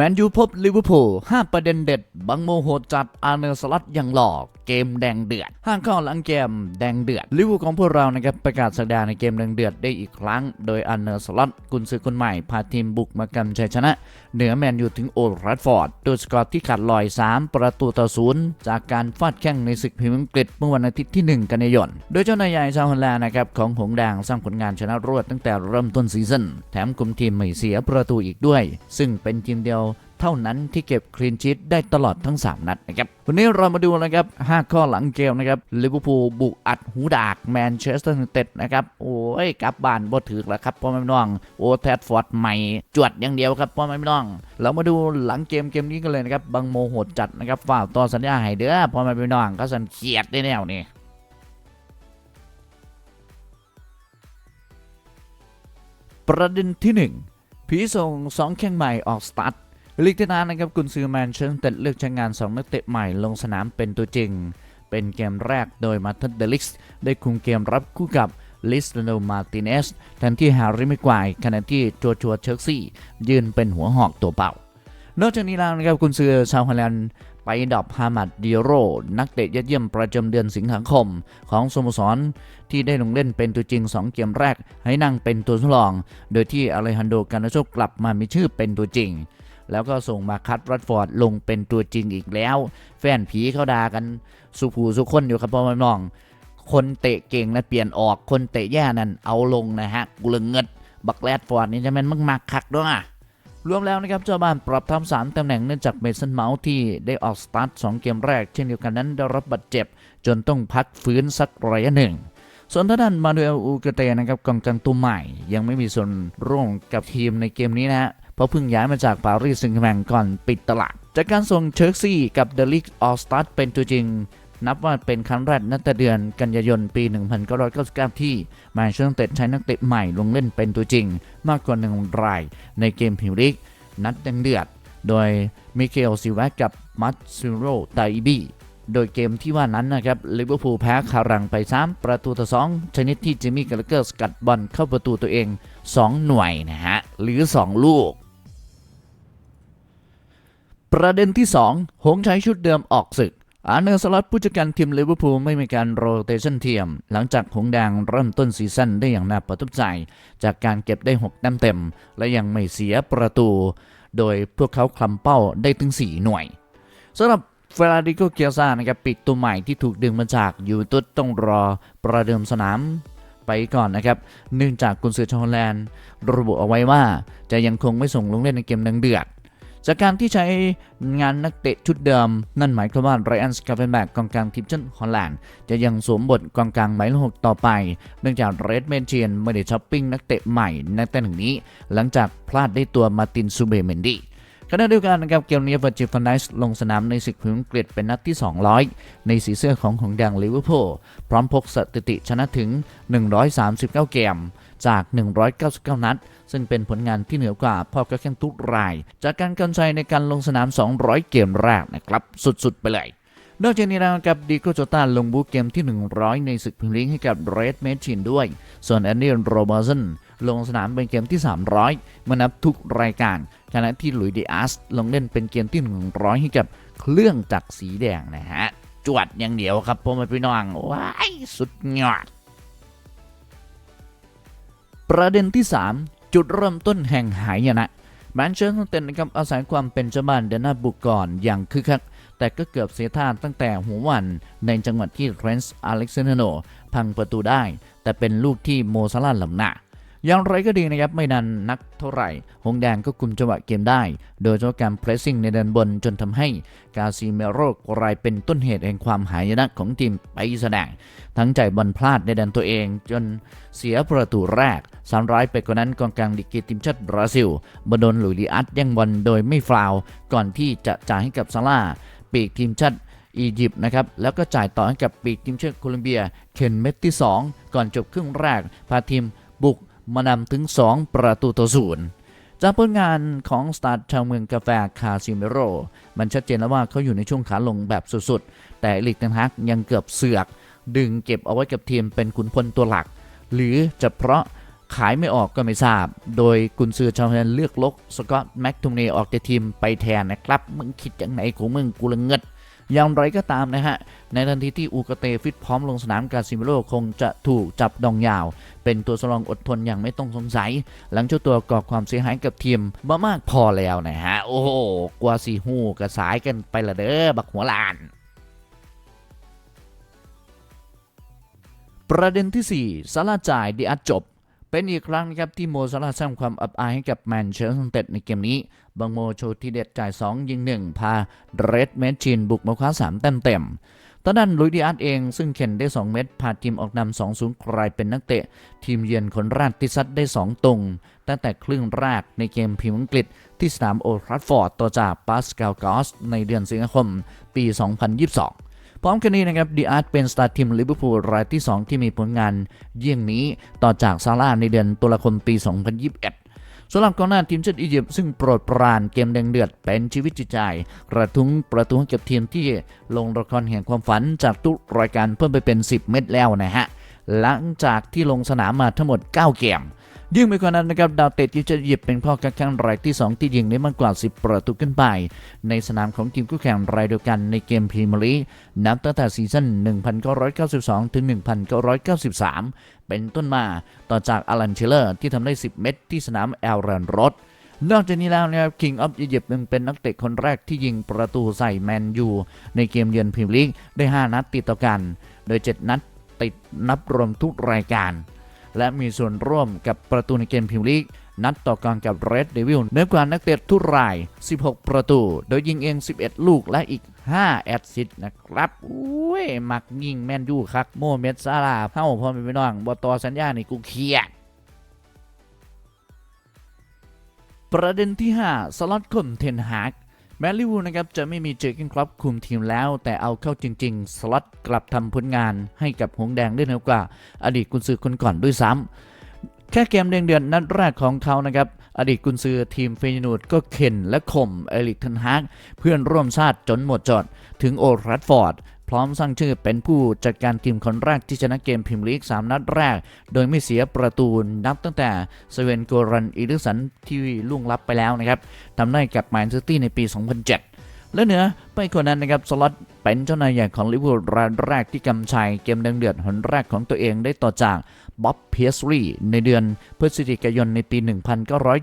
แมนยูพบลิเวอร์พูล5ประเด็นเด็ด บังโมโหจัดอาร์เนอร์สลัดยังหลอกเกมแดงเดือด ห้างเข้าหลังเกมแดงเดือด ลิเวอร์พูลของพวกเรานะครับประกาศสักดาในเกมแดงเดือดได้อีกครั้ง โดยอาร์เนอร์สลัดกุนซือคนใหม่พาทีมบุกมากันชัยชนะ เหนือแมนยูถึงโอลด์แทัฟฟอร์ดด้วยสกอร์ที่ขาดลอย 3 ประตูต่อศูนย์จากการฟาดแข่งในศึกพรีเมียร์อังกฤษเมื่อวันอาทิตย์ที่ 1 กันยายน โดยเจ้านายใหญ่ชาวฮอลแลนด์นะครับของหงแดงสร้างผลงานชนะรวดตั้งแต่เริ่มต้นซีซั่นแถมคุมทีมไม่เสียประตูอีกด้วย ซึ่งเป็นทีมเดียวเท่านั้นที่เก็บคลีนชีตได้ตลอดทั้ง 3 นัดนะครับ วันนี้เรามาดูนะครับ 5 ข้อหลังเกมนะครับลิเวอร์พูลบุกอัดหูดากแมนเชสเตอร์ยูไนเต็ดนะครับ โอ้ยกลับบ้านบ่ถือแล้วครับพ่อแม่น้อง โอแทดฟอร์ดใหม่ จวดอย่างเดียวครับพ่อแม่น้อง เรามาดูหลังเกมเกมนี้กันเลยนะครับบังโมโหดจัดนะครับฝ่าต่อสัญญาให้เด้อพ่อแม่น้องก็สันเขียดได้แนวนี่ประเด็นที่ 1 ผีส่งสองแข้งใหม่ออกสตาร์ท ลีกที่นานนะครับกุนซือแมนเชสเตอร์เลือกใช้งาน 2 นักเตะใหม่ลงสนามเป็นตัวจริง เป็นเกมแรกโดยมาทัดเดลิกส์ได้คุมเกมรับคู่กับลิสโนมาติเนสแทนที่ฮาริมิกวายขณะที่จัวจัวเชลซียืนเป็นหัวหอกตัวเป่านอกจากนี้แล้วนะครับกุนซือชาวฮอลแลนด์ไปดอปฮามัดดิโร นักเตะยอดเยี่ยมประจำเดือนสิงหาคม ของสโมสรที่ได้ลงเล่นเป็นตัวจริง 2 เกมแรกให้นั่งเป็นตัวทดลอง โดยที่อเลฮันโดกานาโชกลับมามีชื่อเป็นตัวจริง แล้วก็ส่งมาคัตรัดฟอร์ดลงเป็นตัวจริงอีกแล้ว แฟนผีเขาด่ากันสุผูสุคนอยู่ครับพ่อแม่น้อง คนเตะเก่งนะเปลี่ยนออกคนเตะแย่นั่นเอาลงนะฮะกูเลยเงิดบักแรดฟอร์ดนี่จะแม่นมักๆคักด้วยอะรวมแล้วนะครับเจ้าบ้านปรับทำสามตำแหน่งเนื่องจากเมสันเมาส์ที่ได้ออกสตาร์ทสองเกมแรก เช่นเดียวกันนั้นได้รับบาดเจ็บ จนต้องพักฟื้นสักระยะหนึ่ง ส่วนทางด้านมาดูเอลอูเกเตนะครับกองกลางตัวใหม่ ยังไม่มีส่วนร่วมกับทีมในเกมนี้นะฮะ เพราะเพิ่งย้ายมาจากปารีสแซงต์แมงก่อนปิดตลาด จากการส่งเชอร์ซีกับเดลิกออสตาร์ทเป็นตัวจริง นับว่าเป็นครั้งแรกนับแต่เดือนกันยายนปี 1999 ที่มนเชสเตอร์ยูไนเตดใช้นักเตะใหม่ลงเล่นเป็นตัวจริง มากกว่าหนึ่งราย ในเกมพรีเมียร์ลีกนัดยังเดือด โดยมิเกลซิวากับมัตซิโรไตบีโดยเกมที่ว่านั้นนะครับลิเวอร์พูลแพ้คารังไป 3 ประตูต่อ 2 ชนิดที่จิมมี่กาลเกอร์สกัดบอลเข้าประตูตัวเอง 2 หน่วยนะฮะ หรือ 2 ลูก ประเด็นที่ 2 หงส์ใช้ชุดเดิมออกศึก อาร์เนอร์สล็อตผู้จัดการทีมลิเวอร์พูลไม่มีการโรเตชันเทียม หลังจากหงส์แดงเริ่มต้นซีซั่นได้อย่างน่าประทับใจ จากการเก็บได้6แต้มเต็ม และยังไม่เสียประตู โดยพวกเขาคลำเป้าได้ถึง 4 หน่วยสำหรับเฟราดิโกเกียซ่านะครับปิดตัวใหม่ที่ถูกดึงมาจากยูตุสต้องรอประเดิมสนามไปก่อนนะครับ เนื่องจากกุนซือชาวฮอลแลนด์ระบุเอาไว้ว่าจะยังคงไม่ส่งลงเล่นในเกมดังเดือด จากการที่ใช้งานนักเตะชุดเดิม นั่นหมายความว่าไรอันสกาเฟนแบกกองกลางทีมชาติฮอลแลนด์จะยังสวมบทกองกลางหมายเลขหกต่อไป เนื่องจากเรดเมนเชียนไม่ได้ช้อปปิ้งนักเตะใหม่ในแต่หนึ่งนี้ หลังจากพลาดได้ตัวมาร์ตินซูเบเมนดี ขณะเดียวกันนะครับเกมนี้เวอร์จิฟนไนส์ลงสนามในศึกพรีเมียร์อังกฤษเป็นนัดที่ 200 ในสีเสื้อของหงส์แดงลิเวอร์พูลพร้อมพกสถิติชนะถึง 139 เกม จาก 199 นัด ซึ่งเป็นผลงานที่เหนือกว่าพ่อก็แข่งทุกราย จากการกันชัยในการลงสนาม 200 เกมแรกนะครับ สุดๆ ไปเลยนอกจากนี้แล้วกับดีโกโจตาลงบูเกมที่ 100 ในศึกพรีเมียร์ลีกให้กับเรดเมชินด้วย ส่วนแอนดี้โรเบอร์สันลงสนามเป็นเกมที่ 300 เมื่อนับทุกรายการ ขณะที่หลุยส์ดิอาสลงเล่นเป็นเกมที่ 100 ให้กับเครื่องจักรสีแดงนะฮะ จวดอย่างเดียวครับพ่อแม่พี่น้องว้ายสุดยอด ประเด็นที่ 3 จุดเริ่มต้นแห่งหายนะแมนเชสเตอร์เต็ดนะครับอาศัยความเป็นเจ้าบ้านเดินหน้าบุกก่อนอย่างคึกคักแต่ก็เกือบเสียท่าตั้งแต่หัววันในจังหวัดที่เทรนส์อเล็กซานโนพังประตูได้ แต่เป็นลูกที่โมซาลาหลำหน้า อย่างไรก็ดีนะครับไม่นานนักเท่าไหร่ หงแดงก็กุมจังหวะเกมได้ โดยเฉพาะการเพรสซิ่งในแดนบนจนทำให้กาซิเมโรกลายเป็นต้นเหตุแห่งความหายนะของทีมไปแสดง ทั้งใจบอลพลาดในแดนตัวเอง จนเสียประตูแรกสามร้ายไปกว่านั้นกองกลางดิกีทีมชาติบราซิลบโดนหลุยส์ดิอัสแย่งบอลโดยไม่ฟาวก่อนที่จะจ่ายให้กับซาร่าปีกทีมชาติอียิปต์นะครับ แล้วก็จ่ายต่อให้กับปีกทีมชาติโคลอมเบีย เคนเม็ดที่ 2 ก่อนจบครึ่งแรก พาทีมบุก มานำถึง 2 ประตูต่อศูนย์จากผลงานของสตาร์ชาวเมืองกาแฟคาซิเมโร มันชัดเจนแล้วว่าเขาอยู่ในช่วงขาลงแบบสุดๆ แต่ลิกเทนฮักยังเกือบเสือก ดึงเก็บเอาไว้กับทีมเป็นขุนพลตัวหลัก หรือจะเพราะขายไม่ออกก็ไม่ทราบ โดยกุนซือชาวเฮนเลือกลกสกอตแม็กทุมเนออกจากทีมไปแทนนะครับ มึงคิดอย่างไหนของมึงกูละเงิด อย่างไรก็ตามนะฮะ ในทันทีที่อูกเตฟิตพร้อมลงสนามกาซิมิโลคงจะถูกจับดองยาว เป็นตัวสำรองอดทนอย่างไม่ต้องสงสัย หลังเจ้าตัวก่อความเสียหายกับทีมมามากพอแล้วนะฮะ โอ้โหกว่าสีหูกระสายกันไปละเด้อบักหัวลานประเด็นที่4ซาลาจ่ายดีอัดจบ เป็นอีกครั้งนะครับที่โมซาลาสร้างความอับอายให้กับแมนเชสเตอร์ยูไนเต็ดในเกมนี้ บางโมโชว์ที่เด็ดจ่าย 2 ยิง 1 พาเรดเมชชินบุกมาคว้า3เต็มเต็มๆตอนนั้นลุยดิอาร์ตเองซึ่งเข็นได้ 2 เม็ดพาทีมออกนำ2 0กลายเป็นนักเตะ ทีมเยือนคนแรกที่ซัดได้ 2 ตรง ตั้งแต่ครึ่งแรกในเกมพรีเมียร์อังกฤษ ที่สนามโอลด์ทราฟฟอร์ดต่อจากปาสคาลกอสในเดือนสิงหาคม ปี 2022 พร้อมกันนี้นะครับดีอาร์ตเป็นสตาร์ทีมลิเวอร์พูลรายที่ 2 ที่มีผลงานเยี่ยงนี้ต่อจากซาร่าในเดือนตุลาคมปี 2021สำหรับกองหน้าทีมชาติอียิปต์ซึ่งโปรดปรานเกมแดงเดือดเป็นชีวิตจิตใจกระทุ้งประตูให้กับทีมที่ลงละครแห่งความฝันจากทุกรายการเพิ่มไปเป็น 10 เม็ดแล้วนะฮะ หลังจากที่ลงสนามมาทั้งหมด 9 เกม ยิ่งไปกว่านั้นนะครับดาวเตะทีมชาติอียิปต์เป็นพ่อกักขังรายที่ 2 ที่ยิงได้มากกว่า 10 ประตูขึ้นไป ในสนามของทีมคู่แข่งรายเดียวกันในเกมพรีเมียร์ลีกนับตั้งแต่ซีซั่น 1992 ถึง 1993 เป็นต้นมาต่อจากอลันเชลเลอร์ที่ทำได้ 10 เม็ดที่สนามแอลรันรถนอกจากนี้แล้วนะครับคิงออฟอียิปต์ยังเป็นนักเตะคนแรกที่ยิงประตูใส่แมนยูในเกมเยือนพรีเมียร์ลีกได้ 5 นัดติดต่อกัน โดย 7 นัดติดนับรวมทุกรายการ และมีส่วนร่วมกับประตูในเกมพรีเมียร์ลีก นัดต่อกรกับเรดเดวิลเนือกว่านักเตะทุกราย 16 ประตู โดยยิงเอง 11 ลูกและอีก 5 แอดซิสต์นะครับอุ้ย มักยิงแมนยูคักโมเมดซาลาเฮ้าพ่อแม่น้องบอตอสัญญาในกูเครียดประเด็นที่ 5 สล็อตคมเทนฮาก แมนลิวูนะครับจะไม่มีเจอร์เกนคลับคุมทีมแล้ว แต่เอาเข้าจริง ๆ สล็อตกลับทำผลงานให้กับหงส์แดงได้เหนือกว่า อดีตกุนซือคนก่อนด้วยซ้ำแค่เกมเดือนเดือนนัดแรกของเขานะครับอดีตกุนซือทีมเฟยนูดก็เข็นและข่มเอลิกทันฮากเพื่อนร่วมชาติจนหมดจด ถึงโอลด์แทราฟฟอร์ด พร้อมสร้างชื่อเป็นผู้จัดการทีมคนแรกที่ชนะเกมพิมลีก 3 นัดแรก โดยไม่เสียประตูนับตั้งแต่เซเวนโกรันอีลิสันที่ล่วงลับไปแล้วนะครับทำได้กับแมนเชสเตอร์ซิตี้ในปี 2007 และเหนือไปกว่านั้นนะครับสล็อตเป็นเจ้านายใหญ่ของลิเวอร์พูลรายแรกที่กำชัยเกมดังเดือดหนแรกของตัวเองได้ต่อจากบ๊อบเพียสรีในเดือนพฤศจิกายนในปี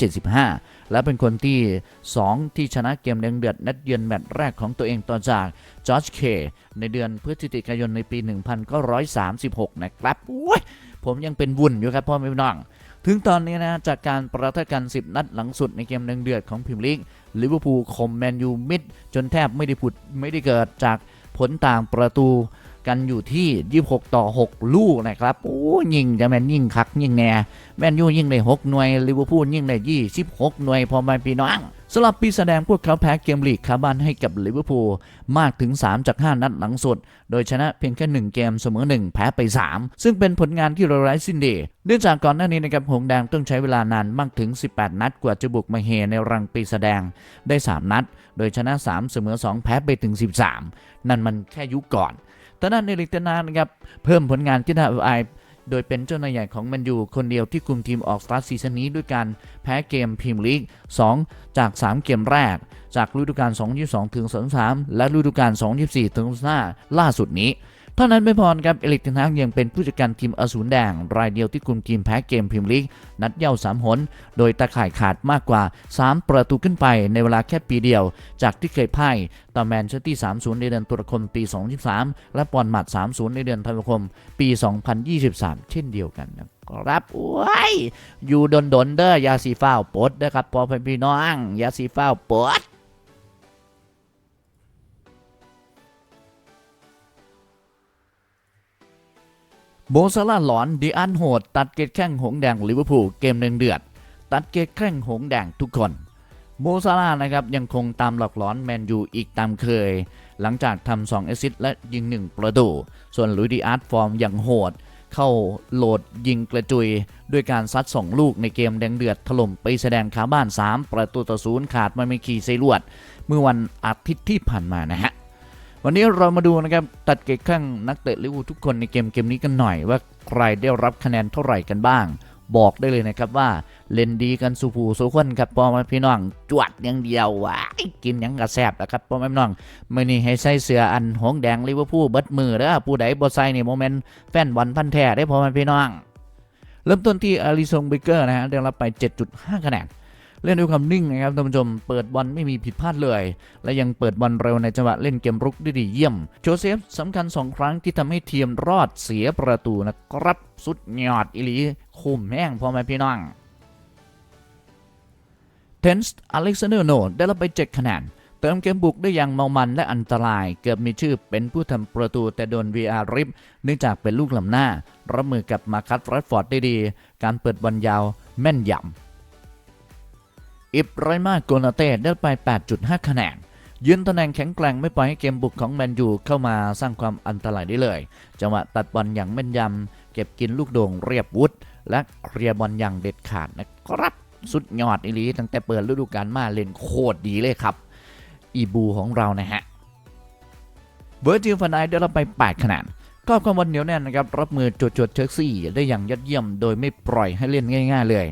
1975 และเป็นคนที่ 2 ที่ชนะเกมดังเดือดนัดเยือนแมตช์แรกของตัวเองต่อจากจอร์จเคในเดือนพฤศจิกายนในปี 1936 นะครับอุ๊ยผมยังเป็นวุ่นอยู่ครับพ่อแม่พี่น้อง ถึงตอนนี้นะจากการประทะกัน 10 นัดหลังสุดในเกมหนึ่งเดือดของพิมลิกลิเวอร์พูลคมแมนยูมิดจนแทบไม่ได้ผุดไม่ได้เกิดจากผลต่างประตู กันอยู่ที่ 26 ต่อ 6 ลูกนะครับ โอ้ยิงจะแมนยิงคักยิงแน่แมนยูยิงได้ 6 หน่วยลิเวอร์พูลยิงได้ 26 หน่วยพอมาพี่น้องสำหรับปีแสดงพวกเขาแพ้เกมลีกคาบ้านให้กับลิเวอร์พูลมากถึง 3 จาก 5 นัดหลังสุด โดยชนะเพียงแค่ 1 เกมเสมอ 1 แพ้ไป 3 ซึ่งเป็นผลงานที่เราไร้สิ้นดีเนื่องจากก่อนหน้านี้นะครับหงแดงต้องใช้เวลานานมากถึง 18 นัดกว่าจะบุกมาเฮในรังปีแสดงได้ 3 นัด โดยชนะ 3 เสมอ 2 แพ้ไปถึง 13 นั่นมันแค่ยุคก่อน แต่นั่นในลิกเตนานครับเพิ่มผลงานที่น่าอายโดยเป็นเจ้านายใหญ่ของแมนยูคนเดียวที่คุมทีมออกสตาร์ทซีซั่นนี้ด้วยการแพ้เกมพรีเมียร์ลีก 2 จาก 3 เกมแรก จากฤดูกาล 2022 ถึง 23 และฤดูกาล 2024 ถึง 25 ล่าสุดนี้ เท่านั้นไม่พอครับเอลิกเทนฮากยังเป็นผู้จัดการทีมอสูรแดง รายเดียวที่คุมทีมแพ้เกมพรีเมียร์ลีกนัดเย่า3หน โดยตาข่ายขาดมากกว่า 3 ประตูขึ้นไปในเวลาแค่ปีเดียว จากที่เคยพ่ายต่อแมนเชสเตอร์ตี้3-0 ในเดือนตุลาคมปี 2023 และปอนหมัด 3-0 ในเดือนธันวาคม ปี 2023 เช่นเดียวกันนะครับโอ้ยอยู่ดนดนเด้อยาสีฟ้าปดเด้อครับพอพี่น้องยาสีฟ้าปด โบซาร่าหลอนดีอันโหด ตัดเกตแข้งหงแดงลิเวอร์พูลเกมหนึ่งเดือด ตัดเกตแข้งหงแดงทุกคน โบซาร่านะครับยังคงตามหลอกหลอนแมนยูอีกตามเคย หลังจากทำ2แอซิสและยิง1ประตู ส่วนลุยดีอาร์ตฟอร์มอย่างโหด เข้าโหลดยิงกระจุย ด้วยการซัด2ลูกในเกมแดงเดือดถล่มไปแสดงขาบ้าน 3 ประตูต่อศูนย์ขาดไม่ไม่ขี่ไซลวด เมื่อวันอาทิตย์ที่ผ่านมานะฮะ วันนี้เรามาดูนะครับตัดเกตข้างนักเตะลิเวอร์พูลทุกคนในเกมเกมนี้กันหน่อย ว่าใครได้รับคะแนนเท่าไหร่กันบ้าง บอกได้เลยนะครับว่าเล่นดีกันสุผูสุคนครับพ่อแม่พี่น้องจวดอย่างเดียวว้ากินยังกระแซบนะครับพ่อแม่พี่น้องมื่อนี้ให้ใส่เสื้ออันหงแดงลิเวอร์พูลเบิดมือเด้อผู้ใดบ่ใส่นี่โมเมนต์แฟนบอลพันแท้ได้พ่อแม่พี่น้อง เริ่มต้นที่อาริซงเบเกอร์นะฮะได้รับไป 7.5 คะแนน เล่นด้วยความนิ่งนะครับท่านผู้ชมเปิดบอลไม่มีผิดพลาดเลย และยังเปิดบอลเร็วในจังหวะเล่นเกมรุกได้ดีเยี่ยม โจเซฟสำคัญ 2 ครั้งที่ทำให้ทีมรอดเสียประตูนะครับสุดยอดอิลีคุมแห้งพ่อแม่พี่น้องเทนส์อเล็กซานเดอร์โนได้รับไป7คะแนนเติมเกมบุกได้อย่างเมามันและอันตราย เกือบมีชื่อเป็นผู้ทำประตูแต่โดน VR ริบเนื่องจากเป็นลูกลำหน้า รับมือกับมาคัสแรดฟอร์ดได้ดี การเปิดบอลยาวแม่นยำ อิบไรมาโกนาเต้ได้ไป 8.5 คะแนนยืนตำแหน่งแข็งแกร่งไม่ปล่อยให้เกมบุกของแมนยูเข้ามาสร้างความอันตรายได้เลย จังหวะตัดบอลอย่างแม่นยำ เก็บกินลูกโด่งเรียบวุฒและเคลียร์บอลอย่างเด็ดขาดนะครับสุดยอดอีลีตั้งแต่เปิดฤดูกาลมาเล่นโคตรดีเลยครับ อีบูของเรานะฮะเวอร์จิลฟันไดได้รับไป 8 คะแนนก็ความวันเหนียวแน่นนะครับรับมือโจดจดเชลซีได้อย่างยอดเยี่ยม โดยไม่ปล่อยให้เล่นง่าย ๆ เลย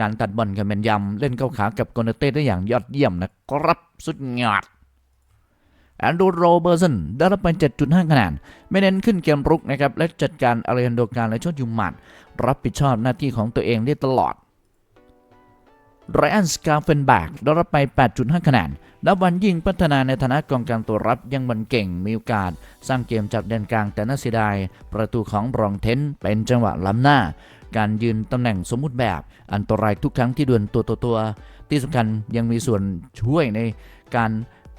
การตัดบอลกับแมนยำเล่นเข้าขากับโกนาเต้ได้อย่างยอดเยี่ยมนะครับ สุดยอดแอนดูโรเบอร์สันได้รับไป 7.5 คะแนน ไม่เน้นขึ้นเกมรุกนะครับ และจัดการอารีนโดการและชดยุมหมัดรับผิดชอบหน้าที่ของตัวเองได้ตลอดไรอันสกาเฟนแบกได้รับไป 8.5 คะแนนนับวันยิ่งพัฒนาในฐานะกองกลางตัวรับยังบันเก่งมีโอกาส สร้างเกมจากแดนกลางแต่น่าเสียดาย ประตูของบรองเทนเป็นจังหวะล้ำหน้า การยืนตำแหน่งสมมุติแบบอันตรายทุกครั้งที่ดวลตัวตัวตัวๆที่สำคัญยังมีส่วนช่วยในการ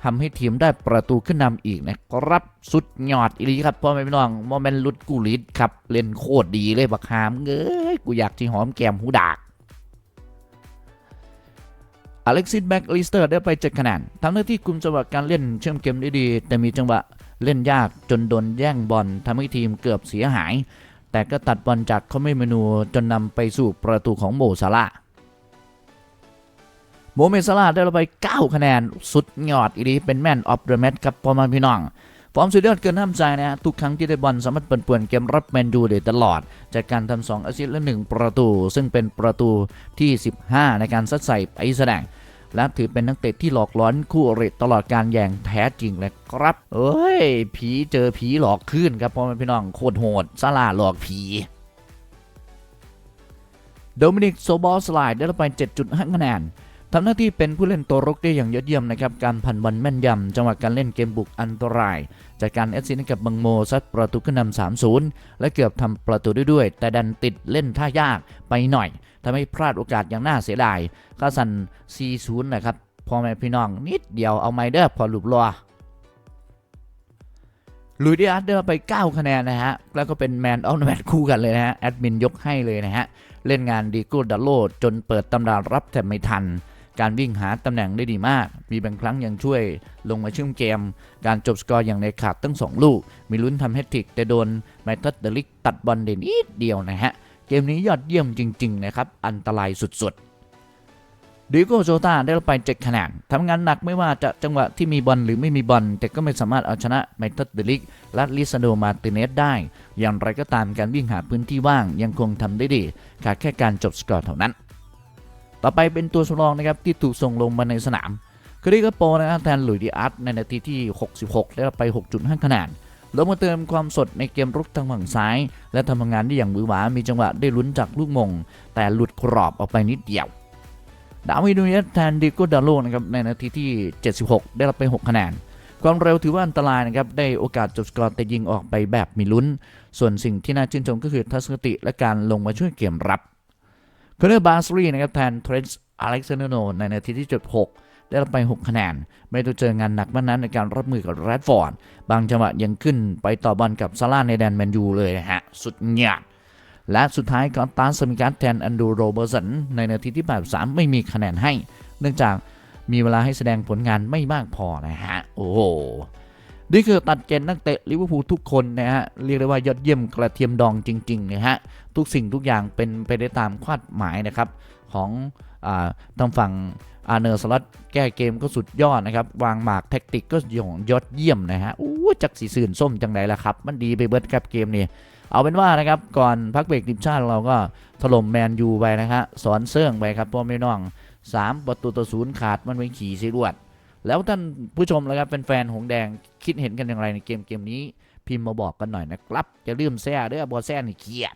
ทำให้ทีมได้ประตูขึ้นนำอีกนะครับสุดยอดอีลีครับพ่อแม่พี่น้องโมเมนต์ลุดกูลิดครับเล่นโคตรดีเลยบักฮามเอ้ยกูอยากที่หอมแก้มหูดากอเล็กซิสแบ็กลิสเตอร์ได้ไป7คะแนนทำหน้าที่คุมจังหวะการเล่นเชื่อมเกมได้ดี แต่มีจังหวะเล่นยากจนโดนแย่งบอลทำให้ทีมเกือบเสียหาย แต่ก็ตัดบอลจากคอมเมเมนูจนนำไปสู่ประตูของโมซาลาโมเมซาลาได้รับไป 9 คะแนน สุดยอดอีดีเป็นแมนออฟเดอะแมตช์ครับพ่อแม่พี่น้องฟอร์มสุดยอดเกินห้ามใจนะฮะทุกครั้งที่ได้บอลสามารถเปิดเปื่อนเกมรับแมนยูได้ตลอด จากการทำ2แอสซิสต์และ 1 ประตู ซึ่งเป็นประตูที่ 15 ในการซัดใส่ไปแสดง และถือเป็นนักเตะที่หลอกล้อนคู่อริตลอดการอย่งแท้จริงเลยครับ เอ้ย ผีเจอผีหลอกขึ้นครับพ่อแม่พี่น้องโคตรโหดซาลาหลอกผีโดมินิกโซบอลสไลด์ได้รับไป 7.5 คะแนนทำหน้าที่เป็นผู้เล่นตัวรุกได้อย่างยอดเยี่ยมนะครับ การพันบอลแม่นยำจังหวะการเล่นเกมบุกอันตราย จากการแอสซิสต์กับบังโมซัดประตูขึ้นนำ3-0 และเกือบทำประตูได้ด้วย แต่ดันติดเล่นท่ายากไปหน่อย ทำให้พลาดโอกาสอย่างน่าเสียดายก็สั่น4-0 นะครับพ่อแม่พี่น้องนิดเดียวเอาไมเดอร์พอหลุบลัวลุยดิอาร์ตได้มาไป 9 คะแนนนะฮะ แล้วก็เป็นแมนออฟแมตคู่กันเลยนะฮะ แอดมินยกให้เลยนะฮะ เล่นงานดีกูดัลโลจนเปิดตำรารับแต่ไม่ทัน การวิ่งหาตำแหน่งได้ดีมาก มีบางครั้งยังช่วยลงมาชื่อมเกม การจบสกอร์อย่างในขาดตั้ง 2 ลูก มีลุ้นทำแฮตทริกแต่โดนไมทัสเดลิกตัดบอลเด่นนิดเดียวนะฮะ เกมนี้ยอดเยี่ยมจริง ๆ นะครับ อันตรายสุดๆดิโกโจตาได้รับไป7คะแนนทำงานหนักไม่ว่าจะจังหวะที่มีบอลหรือไม่มีบอลแต่ก็ไม่สามารถเอาชนะไมทัสเดลิกและลิซาโดมาติเนสได้ อย่างไรก็ตามการวิ่งหาพื้นที่ว่างยังคงทำได้ดีขาดแค่การจบสกอร์เท่านั้น ต่อไปเป็นตัวสำรองนะครับที่ถูกส่งลงมาในสนามคริกโปนะครับแทนหลุยดิอาร์ตในนาทีที่ 66 ได้รับไป 6.5 คะแนน ลงมาเติมความสดในเกมรุกทางฝั่งซ้าย และทำงานได้อย่างมือหวา มีจังหวะได้ลุ้นจากลูกมง แต่หลุดกรอบออกไปนิดเดียว ดาวิดูเนสแทนดิโกดาโลนะครับในนาทีที่ 76 ได้รับไป 6 คะแนน ความเร็วถือว่าอันตรายนะครับ ได้โอกาสจบสกอร์แต่ยิงออกไปแบบมีลุ้น ส่วนสิ่งที่น่าชื่นชมก็คือทัศนคติและการลงมาช่วยเกมรับคอนเนอร์บาสรีนะครับแทนเทรนส์อเล็กซานโนในนาทีที่ 76 ได้รับไป 6 คะแนน ไม่ต้องเจองานหนักมากนั้นในการรับมือกับแรดฟอร์ด บางจังหวะยังขึ้นไปต่อบอลกับซาร่าในแดนแมนยูเลยนะฮะ สุดยอดและสุดท้ายก็ตาสมิการแทนอันดูโรเบอร์สันในนาทีที่ 83 ไม่มีคะแนนให้ เนื่องจากมีเวลาให้แสดงผลงานไม่มากพอนะฮะ โอ้โหนี่คือตัดเกณฑ์นักเตะลิเวอร์พูลทุกคนนะฮะ เรียกได้ว่ายอดเยี่ยมกระเทียมดองจริงๆนะฮะ ทุกสิ่งทุกอย่างเป็นไปได้ตามคาดหมายนะครับ ของอทางฝั่ง อาเนอร์สล็อตแก้เกมก็สุดยอดนะครับ วางหมากแท็กติกก็ย่างยอดเยี่ยมนะฮะอู้จักสีสื่นส้มจังไดล่ะครับ มันดีไปเบิดครับเกมนี้เอาเป็นว่านะครับ ก่อนพักเบรกทีมชาติเราก็ถล่มแมนยูไปนะฮะสอนเสื่องไปครับพ่อไม่น้อง 3 ประตูต่อศูนย์ขาดมันเป็นขี่สิรวด แล้วท่านผู้ชมแล้วครับเป็นแฟนหงแดงคิดเห็นกันอย่างไรในเกมเกมนี้ พิมพ์มาบอกกันหน่อยนะครับอย่าลืมแซ่เด้อบอแซ่นี่เกียด